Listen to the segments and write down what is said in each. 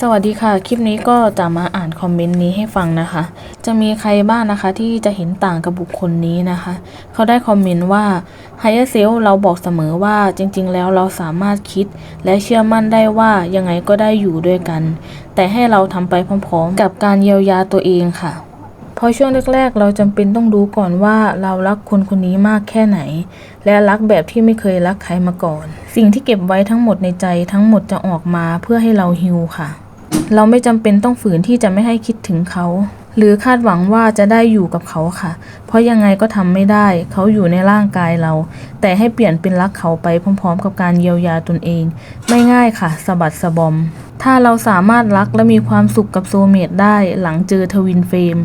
สวัสดีค่ะ คลิปนี้ก็จะมาอ่านคอมเมนต์นี้ให้ฟังนะคะ จะมีใครบ้างนะคะ ที่จะเห็นต่างกับบุคคลนี้นะคะ เขาได้คอมเมนต์ว่า Higher Self เราบอกเสมอว่าจริง ๆ แล้วเราสามารถคิด และเชื่อมั่นได้ว่ายังไงก็ได้อยู่ด้วยกัน แต่ให้เราทำไปพร้อมๆ กับการเยียวยาตัวเองค่ะเพราะช่วงแรก ๆ เราจำเป็นต้องรู้ก่อนว่าเรารักคนคนนี้มากแค่ไหน และรักแบบที่ไม่เคยรักใครมาก่อน สิ่งที่เก็บไว้ทั้งหมดในใจทั้งหมดจะออกมาเพื่อให้เราฮิวค่ะ เราไม่จำเป็นต้องฝืนที่จะไม่ให้คิดถึงเขา หรือคาดหวังว่าจะได้อยู่กับเขาค่ะ เพราะยังไงก็ทำไม่ได้ เขาอยู่ในร่างกายเรา แต่ให้เปลี่ยนเป็นรักเขาไปพร้อม ๆ กับการเยียวยาตนเอง ไม่ง่ายค่ะสะบัดสะบอม ถ้าเราสามารถรักและมีความสุขกับโซเมตได้หลังเจอทวินเฟรม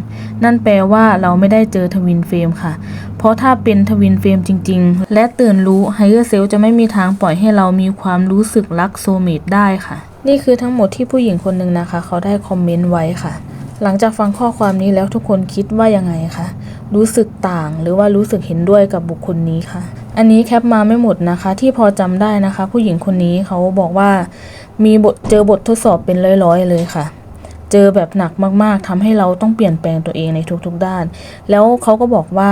นั่นแปลว่าเราไม่ได้เจอทวินเฟรมค่ะ เพราะถ้าเป็นทวินเฟรมจริง ๆ และตื่นรู้ไฮเออร์เซลจะไม่มีทางปล่อยให้เรามีความรู้สึกรักโซเมตได้ค่ะ นี่คือทั้งหมดที่ผู้หญิงคนหนึ่งนะคะ เขาได้คอมเมนต์ไว้ค่ะ หลังจากฟังข้อความนี้แล้วทุกคนคิดว่ายังไงคะรู้สึกต่างหรือว่ารู้สึกเห็นด้วยกับบุคคลนี้คะ อันนี้แคปมาไม่หมดนะคะ ที่พอจำได้นะคะ ผู้หญิงคนนี้เขาบอกว่ามีบทเจอบททดสอบเป็นร้อยๆเลยค่ะ เจอแบบหนักมากๆทำให้เราต้องเปลี่ยนแปลงตัวเองในทุกๆด้าน แล้วเขาก็บอกว่า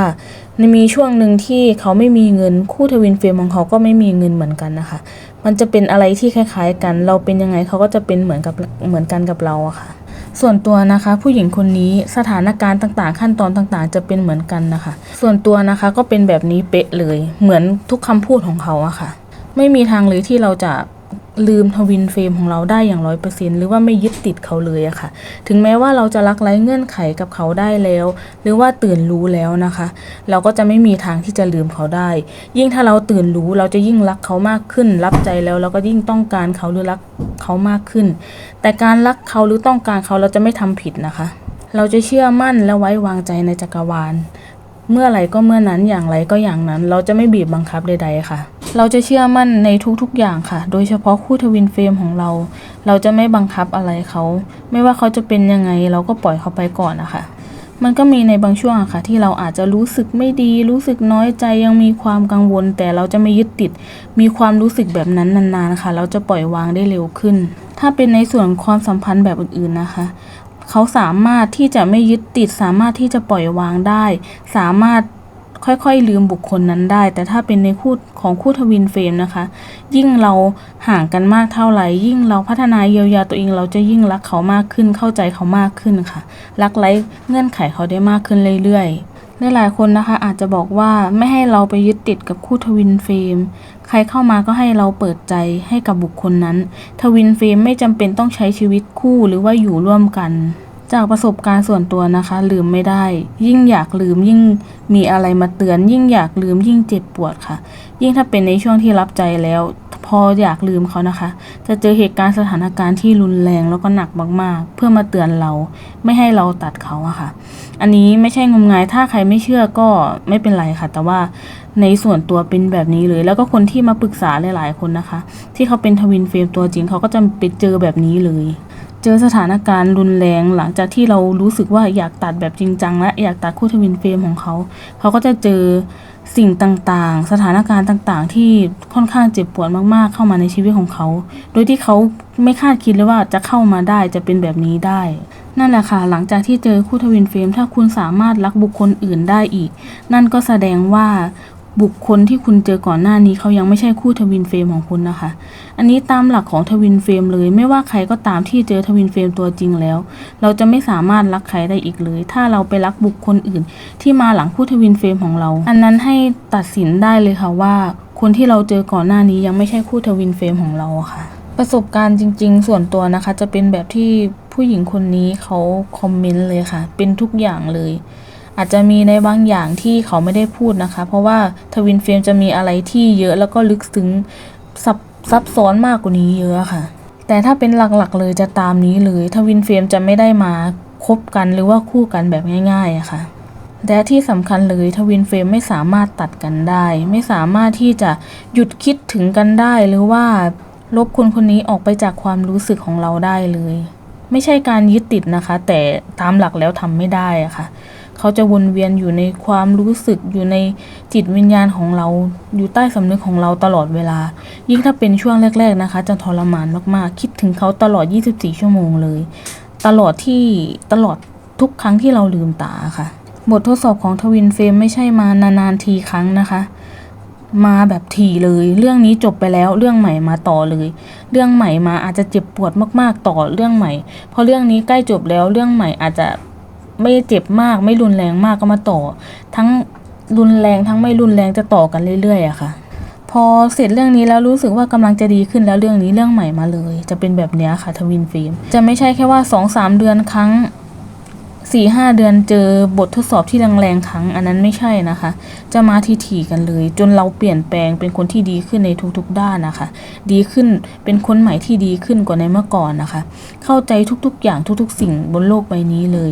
ในมีช่วงหนึ่งที่เขาไม่มีเงินคู่ทวินเฟรมของเขาก็ไม่มีเงินเหมือนกันนะคะ มันจะเป็นอะไรที่คล้าย ๆ กัน เราเป็นยังไงเขาก็จะเป็นเหมือนกับเหมือนกันกับเราอะค่ะ ส่วนตัวนะคะ ผู้หญิงคนนี้สถานการณ์ต่างๆ ขั้นตอนต่างๆ จะเป็นเหมือนกันนะคะ ส่วนตัวนะคะก็เป็นแบบนี้เป๊ะเลย เหมือนทุกคำพูดของเขาอะค่ะ ไม่มีทางเลยที่เราจะ ลืมทวินเฟรมของเราได้อย่างร้อยเปอร์เซ็นหรือว่าไม่ยึดติดเขาเลยอะค่ะ ถึงแม้ว่าเราจะรักไร้เงื่อนไขกับเขาได้แล้ว หรือว่าตื่นรู้แล้วนะคะ เราก็จะไม่มีทางที่จะลืมเขาได้ ยิ่งถ้าเราตื่นรู้เราจะยิ่งรักเขามากขึ้น รับใจแล้วเราก็ยิ่งต้องการเขาหรือรักเขามากขึ้น แต่การรักเขาหรือต้องการเขาเราจะไม่ทำผิดนะคะ เราจะเชื่อมั่นและไว้วางใจในจักรวาล เมื่อไหร่ก็เมื่อนั้นอย่างไรก็อย่างนั้น เราจะไม่บีบบังคับใด ๆค่ะ เราจะเชื่อมั่นในทุกๆอย่างค่ะ โดยเฉพาะคู่ทวินเฟรมของเรา เราจะไม่บังคับอะไรเขา ไม่ว่าเขาจะเป็นยังไง เราก็ปล่อยเขาไปก่อนนะคะ มันก็มีในบางช่วงอะค่ะ ที่เราอาจจะรู้สึกไม่ดี รู้สึกน้อยใจยังมีความกังวล แต่เราจะไม่ยึดติด มีความรู้สึกแบบนั้นนานๆค่ะเราจะปล่อยวางได้เร็วขึ้น ถ้าเป็นในส่วนความสัมพันธ์แบบอื่นๆนะคะเขาสามารถที่จะไม่ยึดติด สามารถที่จะปล่อยวางได้ สามารถ ค่อยๆ ลืมบุคคลนั้นได้ แต่ถ้าเป็นในคู่ของคู่ทวินเฟรมนะคะ ยิ่งเราห่างกันมากเท่าไหร่ ยิ่งเราพัฒนาเยียวยาตัวเอง เราจะยิ่งรักเขามากขึ้น เข้าใจเขามากขึ้นค่ะ รักไร้เงื่อนไขเขาได้มากขึ้นเรื่อยๆหลายๆคนนะคะอาจจะบอกว่าไม่ให้เราไปยึดติดกับคู่ทวินเฟรมใครเข้ามาก็ให้เราเปิดใจให้กับบุคคลนั้น ทวินเฟรมไม่จำเป็นต้องใช้ชีวิตคู่หรือว่าอยู่ร่วมกัน จากประสบการณ์ส่วนตัวนะคะ ลืมไม่ได้ ยิ่งอยากลืมยิ่งมีอะไรมาเตือน ยิ่งอยากลืมยิ่งเจ็บปวดค่ะ ยิ่งถ้าเป็นในช่วงที่รับใจแล้ว พออยากลืมเขานะคะ จะเจอเหตุการณ์สถานการณ์ที่รุนแรงแล้วก็หนักมากๆ เพื่อมาเตือนเราไม่ให้เราตัดเขาอะค่ะ อันนี้ไม่ใช่งมงายถ้าใครไม่เชื่อก็ไม่เป็นไรค่ะ แต่ว่าในส่วนตัวเป็นแบบนี้เลย แล้วก็คนที่มาปรึกษาหลาย ๆ คนนะคะ ที่เขาเป็นทวินเฟรมตัวจริงเขาก็จะไปเจอแบบนี้เลย เจอสถานการณ์รุนแรงหลังจากที่เรารู้สึกว่าอยากตัดแบบจริงจังและอยากตัดคู่ทวินเฟรมของเขา เขาก็จะเจอสิ่งต่างๆ สถานการณ์ต่างๆ ที่ค่อนข้างเจ็บปวดมากๆ เข้ามาในชีวิตของเขา โดยที่เขาไม่คาดคิดเลยว่าจะเข้ามาได้จะเป็นแบบนี้ได้ นั่นแหละค่ะ หลังจากที่เจอคู่ทวินเฟรมถ้าคุณสามารถรักบุคคลอื่นได้อีก นั่นก็แสดงว่า บุคคลที่คุณเจอก่อนหน้านี้เขายังไม่ใช่คู่ทวินเฟรมของคุณนะคะ อันนี้ตามหลักของทวินเฟรมเลย ไม่ว่าใครก็ตามที่เจอทวินเฟรมตัวจริงแล้ว เราจะไม่สามารถรักใครได้อีกเลย ถ้าเราไปรักบุคคลอื่น ที่มาหลังคู่ทวินเฟรมของเรา อันนั้นให้ตัดสินได้เลยค่ะว่า คนที่เราเจอก่อนหน้านี้ยังไม่ใช่คู่ทวินเฟรมของเราค่ะ ประสบการณ์จริง ๆ ส่วนตัวนะคะ จะเป็นแบบที่ผู้หญิงคนนี้เขาคอมเมนต์เลยค่ะ เป็นทุกอย่างเลย อาจจะมีในบางอย่างที่เขาไม่ได้พูดนะคะ เพราะว่าทวินเฟรมจะมีอะไรที่เยอะแล้วก็ลึกซึ้งซับซับซ้อนมากกว่านี้เยอะค่ะ แต่ถ้าเป็นหลักๆเลยจะตามนี้เลยทวินเฟรมจะไม่ได้มาคบกันหรือว่าคู่กันแบบง่ายๆอะค่ะและที่สำคัญเลยทวินเฟรมไม่สามารถตัดกันได้ ไม่สามารถที่จะหยุดคิดถึงกันได้ หรือว่าลบคนคนนี้ออกไปจากความรู้สึกของเราได้เลย ไม่ใช่การยึดติดนะคะ แต่ตามหลักแล้วทำไม่ได้อะค่ะ เขาจะวนเวียนอยู่ในความรู้สึกอยู่ในจิตวิญญาณของเรา อยู่ใต้สำนึกของเราตลอดเวลา ยิ่งถ้าเป็นช่วงแรก ๆนะคะ จะทรมานมากๆ คิดถึงเขาตลอด 24 ชั่วโมงเลย ตลอดที่ตลอดทุกครั้งที่เราลืมตาค่ะ บททดสอบของทวินเฟรมไม่ใช่มานานๆทีครั้งนะคะมาแบบถี่เลย เรื่องนี้จบไปแล้ว เรื่องใหม่มาต่อเลย เรื่องใหม่มาอาจจะเจ็บปวดมาก ๆ ต่อเรื่องใหม่ เพราะเรื่องนี้ใกล้จบแล้ว เรื่องใหม่อาจจะ ไม่เจ็บมากไม่รุนแรงมากก็มาต่อ ทั้งรุนแรงทั้งไม่รุนแรงจะต่อกันเรื่อยๆอะค่ะ พอเสร็จเรื่องนี้แล้วรู้สึกว่ากำลังจะดีขึ้นแล้วเรื่องนี้เรื่องใหม่มาเลย จะเป็นแบบนี้ค่ะทวินฟิล์มจะไม่ใช่แค่ว่าสองสามเดือนครั้งสี่ห้าเดือนเจอบททดสอบที่แรงๆครั้ง อันนั้นไม่ใช่นะคะ จะมาทีๆกันเลย จนเราเปลี่ยนแปลงเป็นคนที่ดีขึ้นในทุกๆด้านนะคะ ดีขึ้นเป็นคนใหม่ที่ดีขึ้นกว่าในเมื่อก่อนนะคะ เข้าใจทุกๆอย่างทุกๆ สิ่งบนโลกใบนี้เลย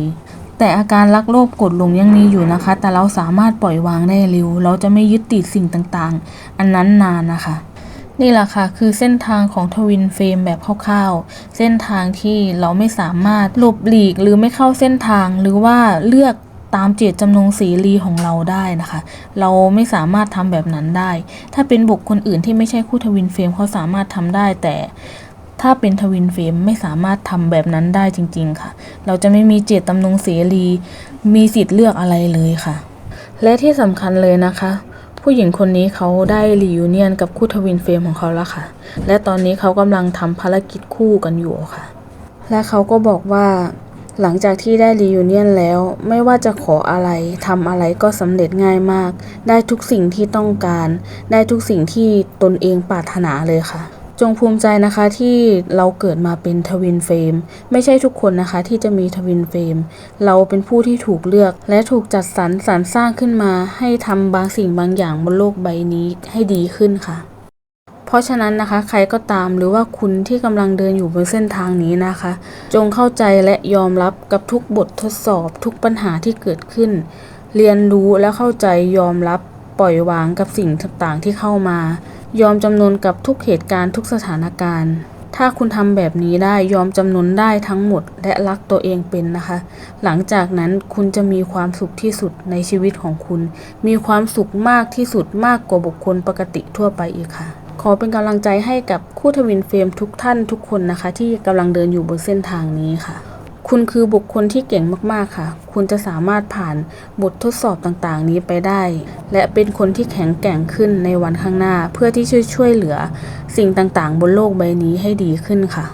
แต่อาการรักโลภกดหลงยังมีอยู่นะคะ แต่เราสามารถปล่อยวางได้เร็ว เราจะไม่ยึดติดสิ่งต่างๆ อันนั้นนานนะคะ นี่แหละค่ะ คือเส้นทางของทวินเฟรมแบบคร่าวๆ เส้นทางที่เราไม่สามารถหลบหลีกหรือไม่เข้าเส้นทางหรือว่าเลือกตามเจตจำนงสีรีของเราได้นะคะ เราไม่สามารถทำแบบนั้นได้ ถ้าเป็นบุคคลอื่นที่ไม่ใช่คู่ทวินเฟรมเขาสามารถทำได้แต่ ถ้าเป็นทวินเฟรมไม่สามารถทำแบบนั้นได้จริง ๆ ค่ะ เราจะไม่มีเจตจำนงเสรี มีสิทธิ์เลือกอะไรเลยค่ะ และที่สำคัญเลยนะคะ ผู้หญิงคนนี้เขาได้รียูเนียนกับคู่ทวินเฟรมของเขาแล้วค่ะ และตอนนี้เขากำลังทำภารกิจคู่กันอยู่ค่ะ และเขาก็บอกว่าหลังจากที่ได้รียูเนียนแล้ว ไม่ว่าจะขออะไรทำอะไรก็สำเร็จง่ายมาก ได้ทุกสิ่งที่ต้องการ ได้ทุกสิ่งที่ตนเองปรารถนาเลยค่ะ จงภูมิใจนะคะที่เราเกิดมาเป็นทวินเฟรมไม่ใช่ทุกคนนะคะที่จะมีทวินเฟรมเราเป็นผู้ที่ถูกเลือก และถูกจัดสรรสรรสร้างขึ้นมาให้ทำบางสิ่งบางอย่างบนโลกใบนี้ให้ดีขึ้นค่ะ เพราะฉะนั้นนะคะใครก็ตามหรือว่าคุณที่กำลังเดินอยู่บนเส้นทางนี้นะคะ จงเข้าใจและยอมรับกับทุกบททดสอบทุกปัญหาที่เกิดขึ้น เรียนรู้และเข้าใจยอมรับปล่อยวางกับสิ่งต่างๆที่เข้ามา ยอมจำนนกับทุกเหตุการณ์ทุกสถานการณ์ ถ้าคุณทำแบบนี้ได้ยอมจำนนได้ทั้งหมด และรักตัวเองเป็นนะคะ หลังจากนั้นคุณจะมีความสุขที่สุดในชีวิตของคุณ มีความสุขมากที่สุดมากกว่าบุคคลปกติทั่วไปอีกค่ะ ขอเป็นกำลังใจให้กับคู่ทวินเฟรมทุกท่านทุกคนนะคะ ที่กำลังเดินอยู่บนเส้นทางนี้ค่ะ คุณคือบุคคลที่เก่งมาก ๆ ค่ะ คุณจะสามารถผ่านบททดสอบต่างๆ นี้ไปได้ และเป็นคนที่แข็งแกร่งขึ้นในวันข้างหน้า เพื่อที่จะช่วยเหลือสิ่งต่างๆ บนโลกใบนี้ให้ดีขึ้นค่ะ